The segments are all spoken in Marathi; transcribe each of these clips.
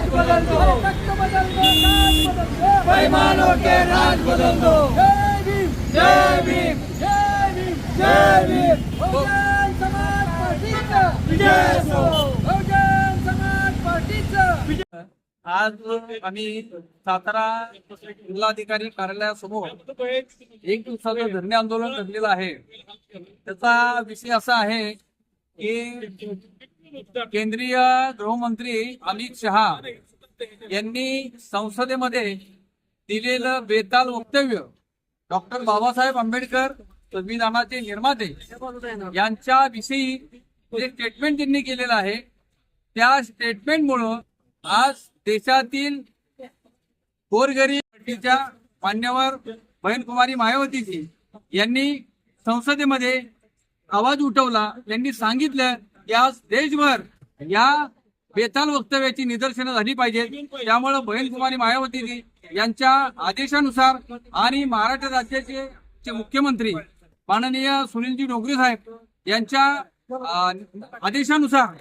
राज बदल दो बेईमानों के राज बदल दो जय भीम जय भीम जय भीम जय भीम बहुजन समाज विजय असो. बहुजन समाज आज आम्ही सातारा जिल्हाधिकारी कार्यालयासमोर एक दिवसाचं धरणे आंदोलन करलेलं आहे त्याचा विषय असा आहे की केंद्रीय गृहमंत्री अमित शहा यांनी संसदेमध्ये दिलेलं बेताल वक्तव्य डॉक्टर बाबासाहेब आंबेडकर संविधानाचे निर्माते यांच्या विषयी जे स्टेटमेंट त्यांनी केलेलं आहे त्या स्टेटमेंटमुळं आज देशातील गोरगरीब पार्टीच्या मान्यवर बहीणकुमारी मायावतीजी यांनी संसदेमध्ये आवाज उठवला यांनी सांगितलं की आज देशभर या बेताल वक्तव्याची निदर्शनं झाली पाहिजेत त्यामुळं बहीणकुमारी मायावतीजी यांच्या आदेशानुसार आणि महाराष्ट्र राज्याचे चे मुख्यमंत्री माननीय सुनीलजी डोंगरे साहेब यांच्या आदेशानुसार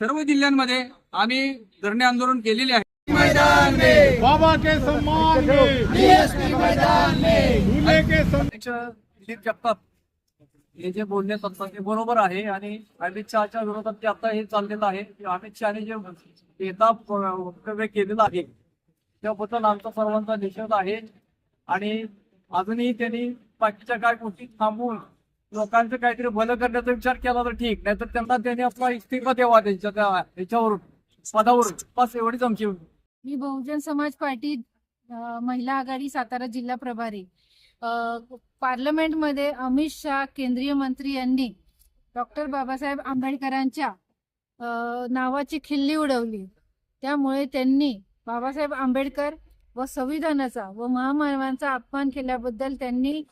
सर्व जिल्ह्यांमध्ये आम्ही धरणे आंदोलन केलेले आहे. मैदान में बाबा के। सम्मान में मैदान में। के सम्मान दिलीप जगताप हे जे बोलणे सत्ता ते बरोबर आहे आणि अमित शहाच्या विरोधात ते आता हे चाललेलं आहे की अमित शहाने जे नेता वक्तव्य केलेलं आहे त्याबद्दल आमचा सर्वांचा निषेध आहे. आणि अजूनही त्यांनी बाकीच्या काय गोष्टी थांबवून लोकांचं काहीतरी भलं करण्याचा विचार केला तर ठीक नाहीतर त्यांना त्यांनी आपला इस्तिफा द्यावा त्यांच्या त्या याच्यावरून पदावरून. बस एवढीच आमची. मी बहुजन समाज पार्टी महिला आघाडी सातारा जिल्हा प्रभारी. पार्लमेंटमध्ये अमित शहा केंद्रीय मंत्री यांनी डॉक्टर बाबासाहेब आंबेडकरांच्या नावाची खिल्ली उडवली. त्यामुळे त्यांनी बाबासाहेब आंबेडकर व संविधानाचा व महामानवांचा अपमान केल्याबद्दल त्यांनी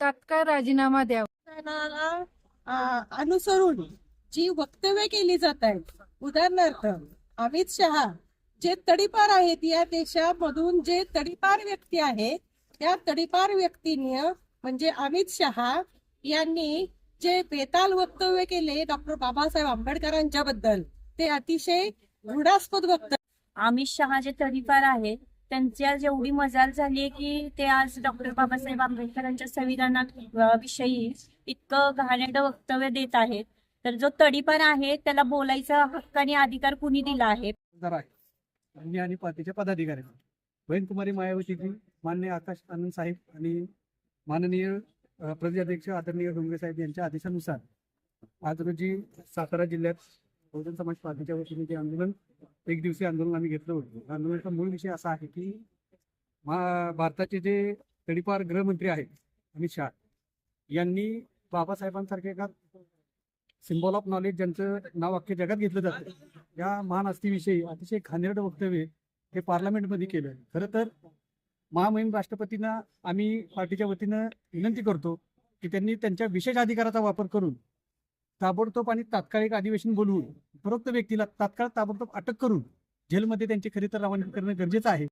तात्काळ राजीनामा द्यावा. अनुसरून जी वक्तव्य केली जात आहेत उदाहरणार्थ अमित शहा जे तडीपार आहेत या देशामधून जे तडीपार व्यक्ती आहेत त्या तडीपार व्यक्तीने म्हणजे अमित शहा यांनी जे बेताल वक्तव्य केले डॉक्टर बाबासाहेब आंबेडकरांच्या बद्दल ते अतिशय घृणास्पद वक्तव्य. अमित शहा जे तडीपार आहेत त्यांच्या जेवढी मजाल झाली की ते आज डॉक्टर बाबासाहेब आंबेडकरांच्या संविधानात अ, विषयी इतकं घाणेरडं वक्तव्य देत आहेत. तर जो तडीपार आहे त्याला बोलायचा हक्क आणि अधिकार कुणी दिला आहे? आहे. आणि पदाधिकारी बहीणकुमारी मायावतीजी मान्य आकाश आनंद साहेब आणि माननीय प्रदेशाध्यक्ष आदरणीय डोंगरे साहेब यांच्या आदेशानुसार आज रोजी सातारा जिल्ह्यात बहुजन समाज पार्टीच्या वतीने जे आंदोलन एक दिवसीय आंदोलन आम्ही घेतलं होतं. आंदोलनाचा मूळ विषय असा आहे की मा भारताचे जे तडीपार गृहमंत्री आहेत अमित शहा यांनी बाबासाहेबांसारखे एका सिम्बॉल ऑफ नॉलेज ज्यांचं नाव अख्ख्या जगात घेतलं जातं या महान हस्तीविषयी अतिशय खानेरड वक्तव्य हे पार्लमेंटमध्ये केलं खरं तर महामहिम राष्ट्रपतींना आम्ही पार्टीच्या वतीनं विनंती करतो की त्यांनी त्यांच्या विशेष अधिकाराचा वापर करून ताबडतोब आणि तात्कालिक अधिवेशन बोलवून उपरोक्त व्यक्तीला तात्काळ ताबडतोब अटक करून जेलमध्ये त्यांची खरी तर रवानगी करणं गरजेचं आहे.